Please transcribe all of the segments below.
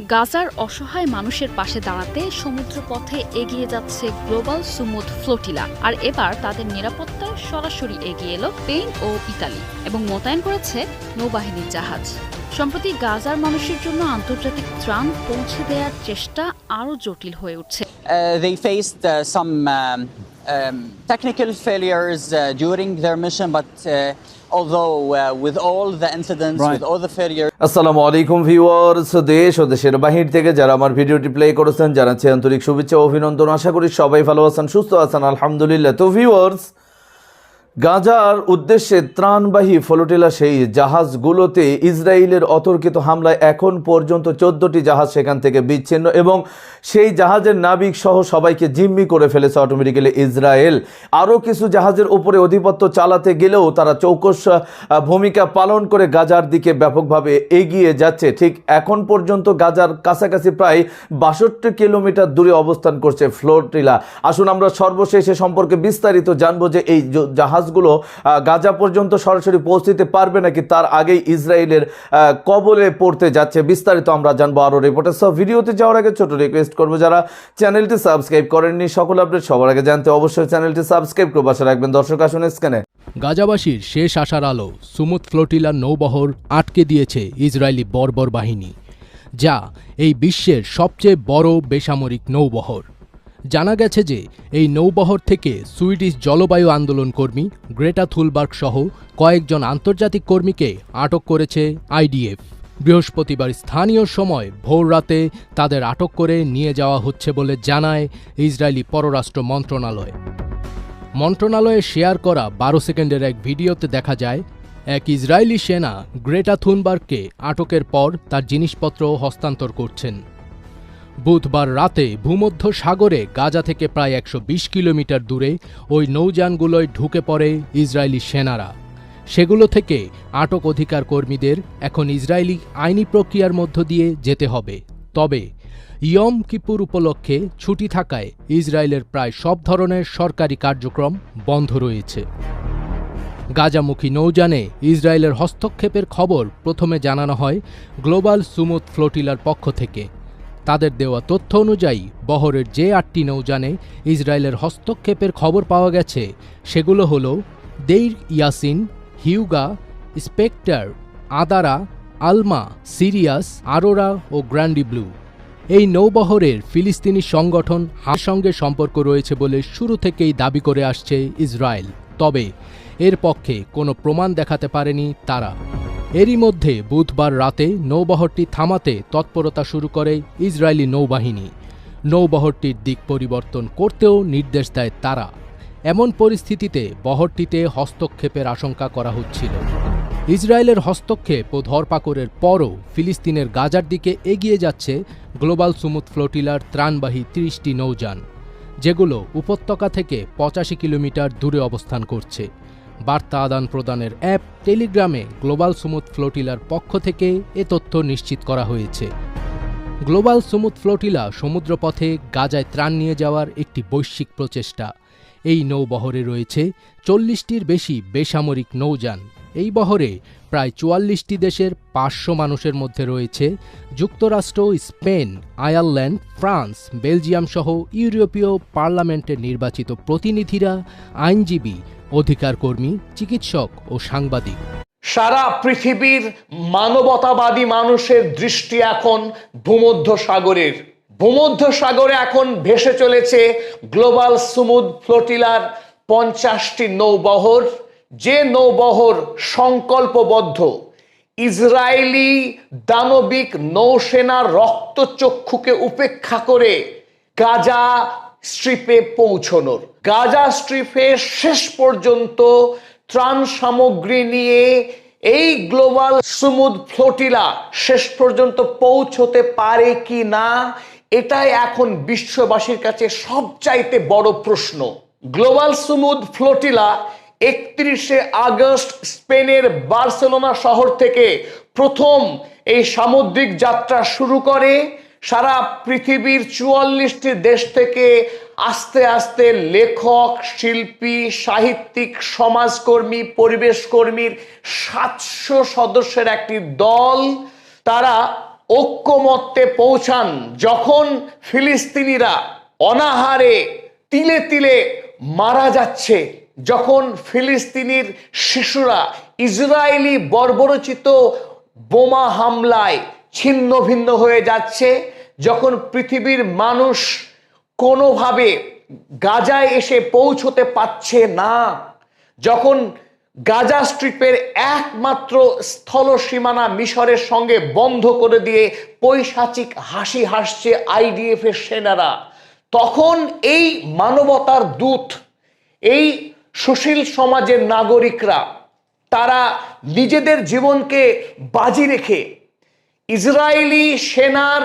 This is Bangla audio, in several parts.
গাজার অসহায় মানুষের পাশে দাঁড়াতে সমুদ্রপথে এগিয়ে যাচ্ছে গ্লোবাল সুমুদ ফ্লোটিলা। আর এবার তাদের নিরাপত্তায় সরাসরি এগিয়ে এলো স্পেন ও ইতালি এবং মোতায়েন করেছে নৌবাহিনীর জাহাজ। সম্প্রতি গাজার মানুষের জন্য আন্তর্জাতিক ত্রাণ পৌঁছে দেওয়ার চেষ্টা আরও জটিল হয়ে উঠছে। Uh, uh, um, um, technical failures uh, during their mission, but uh, although uh, with all the incidents, Right. with all the failures, আসসালামু আলাইকুম ভিউয়ার্স দেশ ও দেশের বাহির থেকে যারা আমার ভিডিওটি প্লে করেছেন জানাচ্ছি আন্তরিক শুভেচ্ছা অভিনন্দন আশা করি সবাই ভালো আছেন সুস্থ আছেন আলহামদুলিল্লাহ তো ভিউয়ার্স গাজার উদ্দেশ্যে ত্রাণবাহী ফ্লোটিলা সেই জাহাজগুলোতে ইসরায়েলের অতর্কিত হামলায় এখন পর্যন্ত চোদ্দটি জাহাজ সেখান থেকে বিচ্ছিন্ন এবং সেই জাহাজের নাবিক সহ সবাইকে জিম্মি করে ফেলেছে অটোমেটিক্যালি ইসরায়েল। আরও কিছু জাহাজের উপরে আধিপত্য চালাতে গেলেও তারা চৌকস ভূমিকা পালন করে গাজার দিকে ব্যাপকভাবে এগিয়ে যাচ্ছে। ঠিক এখন পর্যন্ত গাজার কাছাকাছি প্রায় বাষট্টি কিলোমিটার দূরে অবস্থান করছে ফ্লোটিলা। আসুন আমরা সর্বশেষে সম্পর্কে বিস্তারিত জানব যে এই জ- আহ, গাজা পর্যন্ত সরাসরি পৌঁছতে পারবে নাকি তার আগেই ইসরায়েলের কবলে পড়তে যাচ্ছে বিস্তারিত আমরা জানব আরও রিপোর্টার সব ভিডিওতে যাওয়ার আগে ছোট রিকোয়েস্ট করব যারা চ্যানেলটি সাবস্ক্রাইব করেননি সকল আপডেট সবার আগে জানতে অবশ্যই চ্যানেলটি সাবস্ক্রাইব করে বাসা রাখবেন। দর্শক আসুন স্ক্যানে গাজাবাসীর শেষ আশার আলো সুমুদ ফ্লোটিলার নৌবহর আটকে দিয়েছে ইসরায়েলি বর্বর বাহিনী যা এই বিশ্বের সবচেয়ে বড় বেসামরিক নৌবহর। জানা গেছে যে এই নৌবহর থেকে সুইডিশ জলবায়ু আন্দোলন কর্মী গ্রেটা থুলবার্গ সহ কয়েকজন আন্তর্জাতিক কর্মীকে আটক করেছে আইডিএফ। বৃহস্পতিবার স্থানীয় সময় ভোর রাতে তাদের আটক করে নিয়ে যাওয়া হচ্ছে বলে জানায় ইসরায়েলি পররাষ্ট্র মন্ত্রণালয়। মন্ত্রণালয়ে শেয়ার করা বারো সেকেন্ডের এক ভিডিওতে দেখা যায়, এক ইসরায়েলি সেনা গ্রেটা থুনবার্গকে আটকের পর তার জিনিসপত্র হস্তান্তর করছেন। বুধবার রাতে ভূমধ্য সাগরে গাজা থেকে প্রায় একশো বিশ কিলোমিটার দূরে ওই নৌযানগুলোয় ঢুকে পড়ে ইসরায়েলি সেনারা। সেগুলো থেকে আটক অধিকার কর্মীদের এখন ইসরায়েলি আইনি প্রক্রিয়ার মধ্য দিয়ে যেতে হবে। তবে ইয়ম কিপুর উপলক্ষে ছুটি থাকায় ইসরায়েলের প্রায় সব ধরনের সরকারি কার্যক্রম বন্ধ রয়েছে। গাজামুখী নৌযানে ইসরায়েলের হস্তক্ষেপের খবর প্রথমে জানানো হয় গ্লোবাল সুমুদ ফ্লোটিলার পক্ষ থেকে। তাদের দেওয়া তথ্য অনুযায়ী, বহরের যে আটটি নৌযানে ইসরায়েলের হস্তক্ষেপের খবর পাওয়া গেছে, সেগুলো হল Deir Yassin, Hyuga, Spectre, Adara, Alma, Sirius, Aurora ও গ্র্যান্ডি ব্লু। এই নৌবহরের ফিলিস্তিনি সংগঠন হার সঙ্গে সম্পর্ক রয়েছে বলে শুরু থেকেই দাবি করে আসছে ইসরায়েল। তবে এর পক্ষে কোনো প্রমাণ দেখাতে পারেনি তারা। এরই মধ্যে বুধবার রাতে নৌবহরটি থামাতে তৎপরতা শুরু করে ইসরায়েলি নৌবাহিনী। নৌবহরটির দিক পরিবর্তন করতেও নির্দেশ দেয় তারা। এমন পরিস্থিতিতে বহরটিতে হস্তক্ষেপের আশঙ্কা করা হচ্ছিল। ইসরায়েলের হস্তক্ষেপ ও ধরপাকড়ের পরও ফিলিস্তিনের গাজার দিকে এগিয়ে যাচ্ছে গ্লোবাল সুমুদ ফ্লোটিলার ত্রাণবাহী ত্রিশটি নৌযান, যেগুলো উপত্যকা থেকে পঁচাশি কিলোমিটার দূরে অবস্থান করছে। বার্তা আদান প্রদানের অ্যাপ টেলিগ্রামে গ্লোবাল সুমুদ ফ্লোটিলার পক্ষ থেকে এ তথ্য নিশ্চিত করা হয়েছে। গ্লোবাল সুমুদ ফ্লোটিলা সমুদ্রপথে গাজায় ত্রাণ নিয়ে যাওয়ার একটি বৈশ্বিক প্রচেষ্টা। এই নৌবহরে রয়েছে চল্লিশটির বেশি বেসামরিক নৌযান। এই বহরে প্রায় চুয়াল্লিশটি দেশের পাঁচশো মানুষের মধ্যে রয়েছে। যুক্তরাষ্ট্র, স্পেন, আয়ারল্যান্ড, ফ্রান্স, বেলজিয়াম সহ ইউরোপীয় পার্লামেন্টের নির্বাচিত প্রতিনিধিরা আইনজীবী অধিকার কর্মী চিকিৎসক ও সাংবাদিক। সারা পৃথিবীর মানবতাবাদী মানুষের দৃষ্টি এখন ভূমধ্য সাগরের ভূমধ্য সাগরে এখন ভেসে চলেছে গ্লোবাল সুমুদ ফ্লোটিলার পঞ্চাশটি নৌবহর। যে নৌবহর সংকল্পবদ্ধ, ইসরায়েলি দানবিক নৌসেনার রক্তচক্ষুকে উপেক্ষা করে গাজা স্ট্রিপে পৌঁছনোর। গাজা স্ট্রিপে শেষ পর্যন্ত ত্রাণ সামগ্রী নিয়ে এই গ্লোবাল সুমুদ ফ্লোটিলা শেষ পর্যন্ত পৌঁছতে পারে কি না, এটাই এখন বিশ্ববাসীর কাছে সবচাইতে বড় প্রশ্ন। গ্লোবাল সুমুদ ফ্লোটিলা একত্রিশে আগস্ট স্পেনের বার্সেলোনা শহর থেকে প্রথম এই সামুদ্রিক যাত্রা শুরু করে। সারা পৃথিবীর চুয়াল্লিশটি দেশ থেকে আস্তে আস্তে লেখক, শিল্পী, সাহিত্যিক, সমাজকর্মী, পরিবেশ কর্মীর সাতশো সদস্যের একটি দল, তারা ঐক্যমত্যে পৌঁছান যখন ফিলিস্তিনিরা অনাহারে, তিলে তিলে মারা যাচ্ছে। যখন ফিলিস্তিনির শিশুরা ইসরায়েলি বর্বরচিত বোমা হামলায় ছিন্ন ভিন্ন হয়ে যাচ্ছে যখন পৃথিবীর মানুষ কোনোভাবে গাজায় এসে পৌঁছতে পারছে না, যখন গাজা স্ট্রিপের একমাত্র স্থল সীমানা মিশরের সঙ্গে বন্ধ করে দিয়ে পৈশাচিক হাসি হাসছে আইডিএফ এর সেনারা, তখন এই মানবতার দূত, এই সুশীল সমাজের নাগরিকরা, তারা নিজেদের জীবনকে বাজি রেখে ইসরায়েলি সেনার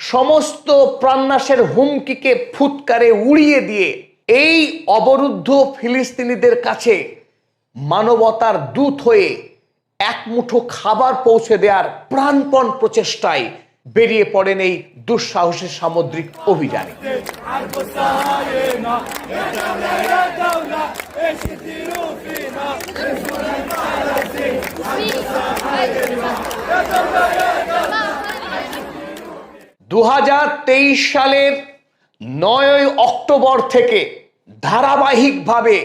সমস্ত প্রাণনাশের হুমকিকে ফুৎকারে উড়িয়ে দিয়ে এই অবরুদ্ধ ফিলিস্তিনিদের কাছে মানবতার দূত হয়ে এক মুঠো খাবার পৌঁছে দেওয়ার প্রাণপণ প্রচেষ্টায় বেরিয়ে পড়েন এই দুঃসাহসী সামুদ্রিক অভিযানে। দু হাজার তেইশ সালের নয়ই অক্টোবর থেকে ধারাবাহিকভাবে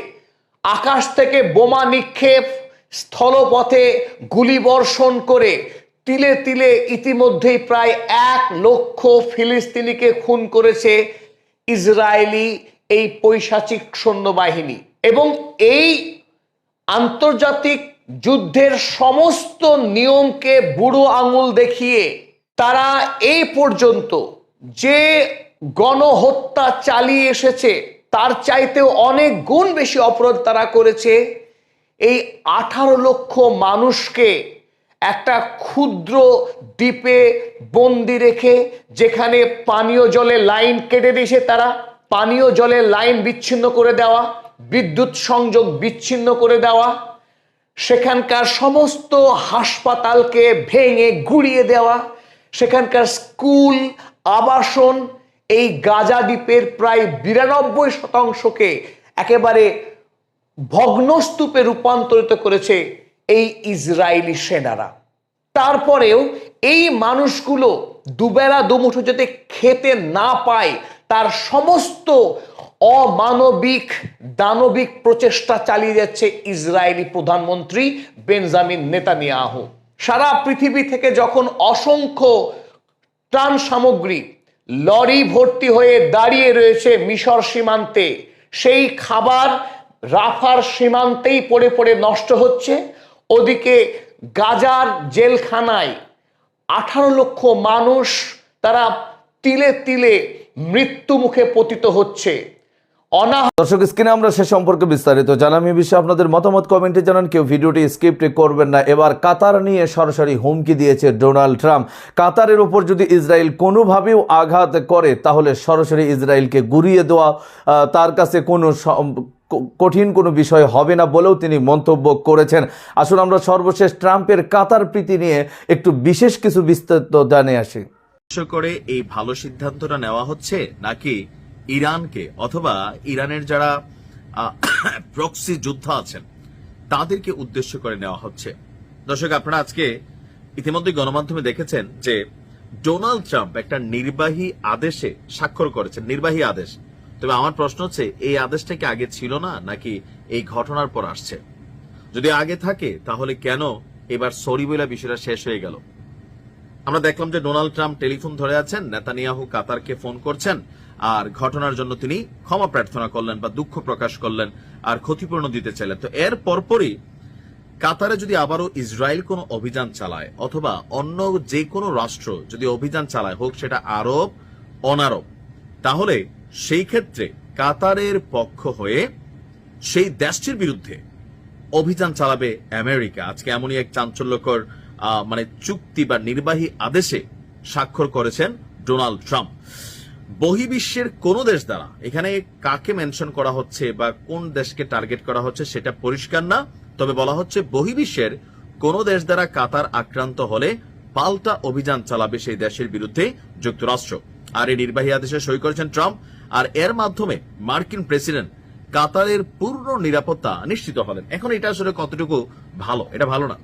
আকাশ থেকে বোমা নিক্ষেপ স্থলপথে গুলিবর্ষণ করে তিলে তিলে ইতিমধ্যেই প্রায় এক লক্ষ ফিলিস্তিনিকে খুন করেছে ইসরায়েলি এই পৈশাচিক সৈন্যবাহিনী। এবং এই আন্তর্জাতিক যুদ্ধের সমস্ত নিয়মকে বুড়ো আঙুল দেখিয়ে তারা এই পর্যন্ত যে গণহত্যা চালিয়ে এসেছে, তার চাইতেও অনেক গুণ বেশি অপরাধ তারা করেছে। এই আঠারো লক্ষ মানুষকে একটা ক্ষুদ্র দ্বীপে বন্দি রেখে, যেখানে পানীয় জলের লাইন কেটে দিয়েছে তারা, পানীয় জলের লাইন বিচ্ছিন্ন করে দেওয়া, বিদ্যুৎ সংযোগ বিচ্ছিন্ন করে দেওয়া, সেখানকার সমস্ত হাসপাতালকে ভেঙে গুড়িয়ে দেওয়া সেখানকার স্কুল, আবাসন, এই গাজা দ্বীপের প্রায় বিরানব্বই শতাংশকে একেবারে ভগ্নস্তূপে রূপান্তরিত করেছে এই ইসরায়েলি সেনারা। তারপরেও এই মানুষগুলো দুবেলা দুমুঠো যাতে খেতে না পায়, তার সমস্ত অমানবিক, দানবিক প্রচেষ্টা চালিয়ে যাচ্ছে ইসরায়েলি প্রধানমন্ত্রী বেনজামিন নেতানিয়াহু। সারা পৃথিবী থেকে যখন অসংখ্য ত্রাণ সামগ্রী লরি ভর্তি হয়ে দাঁড়িয়ে রয়েছে মিশর সীমান্তে, সেই খাবার রাফার সীমান্তেই পড়ে পড়ে নষ্ট হচ্ছে। ওদিকে গাজার জেলখানায় আঠারো লক্ষ মানুষ তারা তিলে তিলে মৃত্যু মুখে পতিত হচ্ছে। অনাহ দর্শক স্ক্রিনে আমরা সে সম্পর্কে বিস্তারিত জানাম এই বিষয়ে আপনাদের মতামত কমেন্টে জানান। কেউ ভিডিওটি স্কিপ করবেন না। এবার কাতার নিয়ে সরাসরি হুমকি দিয়েছে ডোনাল্ড ট্রাম্প। কাতারের ওপর যদি ইসরায়েল কোনোভাবেও আঘাত করে তাহলে সরাসরি ইসরায়েলকে গুড়িয়ে দেওয়া তার কাছে কোনো কঠিন কোনো বিষয় হবে না বলেও তিনি মন্তব্য করেছেন। আসুন আমরা সর্বশেষ ট্রাম্পের কাতার প্রীতি নিয়ে একটু বিশেষ কিছু বিস্তারিত জানে আসি। করে এই ভালো সিদ্ধান্তটা নেওয়া হচ্ছে নাকি ইরানকে অথবা ইরানের যারা প্রক্সি যোদ্ধা আছেন, তাদেরকে উদ্দেশ্য করে নেওয়া হচ্ছে। দর্শক, আপনারা আজকে ইতিমধ্যে গণমাধ্যমে দেখেছেন যে ডোনাল্ড ট্রাম্প একটা নির্বাহী আদেশে স্বাক্ষর করেছেন, নির্বাহী আদেশ। তবে আমার প্রশ্ন হচ্ছে, এই আদেশটা কি আগে ছিল না, নাকি এই ঘটনার পর আসছে? যদি আগে থাকে, তাহলে কেন এবার সরি বলে বিষয়টা শেষ হয়ে গেল? আমরা দেখলাম যে ডোনাল্ড ট্রাম্প টেলিফোন ধরে আছেন, নেতানিয়াহু কাতারকে ফোন করছেন আর ঘটনার জন্য তিনি ক্ষমা প্রার্থনা করলেন বা দুঃখ প্রকাশ করলেন আর ক্ষতিপূরণ দিতে চাইলেন। তো এর পরপরই কাতারে যদি আবারও ইসরায়েল কোনো অভিযান চালায় অথবা অন্য যে কোনো রাষ্ট্র যদি অভিযান চালায়, হোক সেটা আরব, অনারব, তাহলে সেই ক্ষেত্রে কাতারের পক্ষ হয়ে সেই দেশটির বিরুদ্ধে অভিযান চালাবে আমেরিকা। আজকে এমনই এক চাঞ্চল্যকর মানে চুক্তি বা নির্বাহী আদেশে স্বাক্ষর করেছেন ডোনাল্ড ট্রাম্প। বহির্বিশ্বের কোন দেশ দ্বারা এখানে কাকে মেনশন করা হচ্ছে বা কোন দেশকে টার্গেট করা হচ্ছে সেটা পরিষ্কার না, তবে বলা হচ্ছে বহির্বিশ্বের কোন দেশ দ্বারা কাতার আক্রান্ত হলে পাল্টা অভিযান চালাবে সেই দেশের বিরুদ্ধে যুক্তরাষ্ট্র। আর এই নির্বাহী আদেশে সই করেছেন ট্রাম্প, আর এর মাধ্যমে মার্কিন প্রেসিডেন্ট কাতারের পূর্ণ নিরাপত্তা নিশ্চিত হলেন। এখন এটা আসলে কতটুকু ভালো? এটা ভালো না।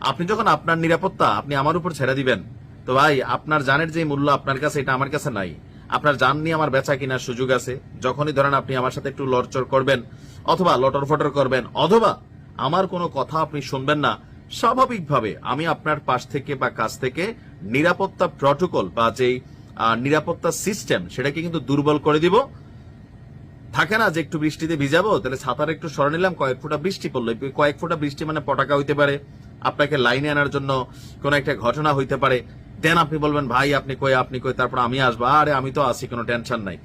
আপনি যখন আপনার নিরাপত্তা আপনি আমার উপর ছেড়ে দিবেন, তো ভাই আপনার জানের যে মূল্য আপনার কাছে, এটা আমার কাছে নাই। আপনার জান নিয়ে আমার বেচা কেনার সুযোগ আছে। যখনই ধরেন আপনি আমার সাথে একটু লড়চড় করবেন, অথবা লটর ফটর করবেন, অথবা আমার কোনো কথা আপনি শুনবেন না, স্বাভাবিকভাবে আমি আপনার পাশ থেকে বা কাছ থেকে নিরাপত্তা প্রটোকল বা যেই নিরাপত্তা সিস্টেম সেটাকে কিন্তু দুর্বল করে দিব। থাকে না যে একটু বৃষ্টিতে ভিজাবো, তাহলে ছাতার একটু সরে নিলাম, কয়েক ফোঁটা বৃষ্টি পড়ল। কয়েক ফোঁটা বৃষ্টি মানে পটাকা হইতে পারে, আপনাকে লাইনে আনার জন্য কোন একটা ঘটনা হইতে পারে। দেন আপনি বলবেন, ভাই, আপনি কই আপনি কই? তারপর আমি আসব, আরে, আমি তো আছি, কোনো টেনশন নাই।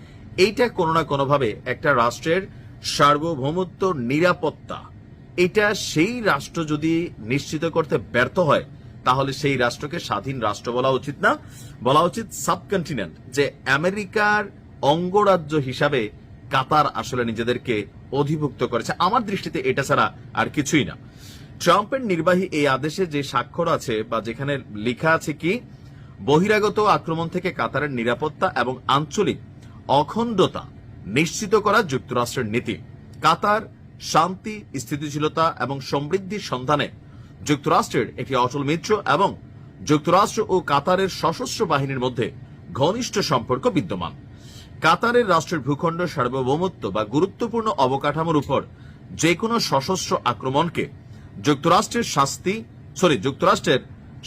এইটা কোনো না কোনো ভাবে একটা রাষ্ট্রের সার্বভৌমত্ব নিরাপত্তা। এটা সেই রাষ্ট্র যদি নিশ্চিত করতে ব্যর্থ হয়, তাহলে সেই রাষ্ট্রকে স্বাধীন রাষ্ট্র বলা উচিত না। বলা উচিত সাবকন্টিনেন্ট, যে আমেরিকার অঙ্গরাজ্য হিসাবে কাতার আসলে নিজেদেরকে অধিভুক্ত করেছে। আমার দৃষ্টিতে এটা ছাড়া আর কিছুই না। ট্রাম্পের নির্বাহী এই আদেশে যে স্বাক্ষর আছে, বা যেখানে লেখা আছে কি বহিরাগত আক্রমণ থেকে কাতারের নিরাপত্তা এবং আঞ্চলিক অখণ্ডতা নিশ্চিত করা যুক্তরাষ্ট্রের নীতি। কাতার শান্তি, স্থিতিশীলতা এবং সমৃদ্ধির সন্ধানে যুক্তরাষ্ট্রের একটি অটল মিত্র এবং যুক্তরাষ্ট্র ও কাতারের সশস্ত্র বাহিনীর মধ্যে ঘনিষ্ঠ সম্পর্ক বিদ্যমান। কাতারের রাষ্ট্রের ভূখণ্ড সার্বভৌমত্ব বা গুরুত্বপূর্ণ অবকাঠামোর উপর যে কোনো সশস্ত্র আক্রমণকে যুক্তরাষ্ট্রের শাস্তি সরি যুক্তরাষ্ট্রের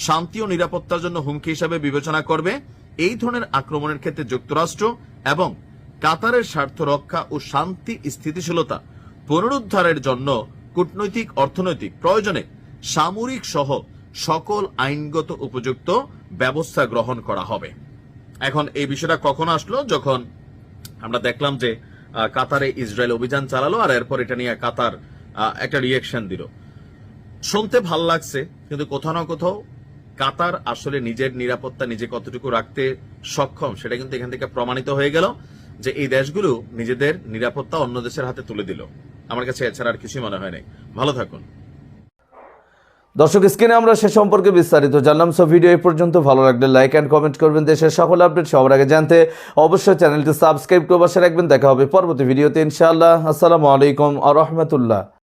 শান্তি ও নিরাপত্তার জন্য হুমকি হিসাবে বিবেচনা করবে এই ধরনের আক্রমণের ক্ষেত্রে যুক্তরাষ্ট্র এবং কাতারের স্বার্থ রক্ষা ও শান্তি স্থিতিশীলতা পুনরুদ্ধারের জন্য কূটনৈতিক, অর্থনৈতিক প্রয়োজনে সামরিক সহ সকল আইনগত উপযুক্ত ব্যবস্থা গ্রহণ করা হবে। এখন এই বিষয়টা কখন আসলো? যখন আমরা দেখলাম যে কাতারে ইসরায়েল অভিযান চালালো আর এরপর এটা নিয়ে কাতার একটা রিয়েকশন দিল। শুনতে ভালো লাগছে, কিন্তু কোথাও না কোথাও কাতার আসলে নিজের নিরাপত্তা নিজে কতটুকু রাখতে সক্ষম, সেটা কিন্তু এখান থেকে প্রমাণিত হয়ে গেল যে এই দেশগুলো নিজেদের নিরাপত্তা অন্য দেশের হাতে তুলে দিল। আমার কাছে এছাড়া আর কিছুই মনে হয় নাই। ভালো থাকুন। দর্শক, স্ক্রিনে আমরা সে সম্পর্কে বিস্তারিত জানলাম। সো ভিডিও এই পর্যন্ত ভালো লাগলে লাইক অ্যান্ড কমেন্ট করবেন। দেশের সকল আপডেট সবার আগে জানতে অবশ্যই চ্যানেলটি সাবস্ক্রাইব করে বসে রাখবেন। দেখা হবে পরবর্তী ভিডিওতে ইনশাআল্লাহ। আসসালামু আলাইকুম আ রহমতুল্লাহ।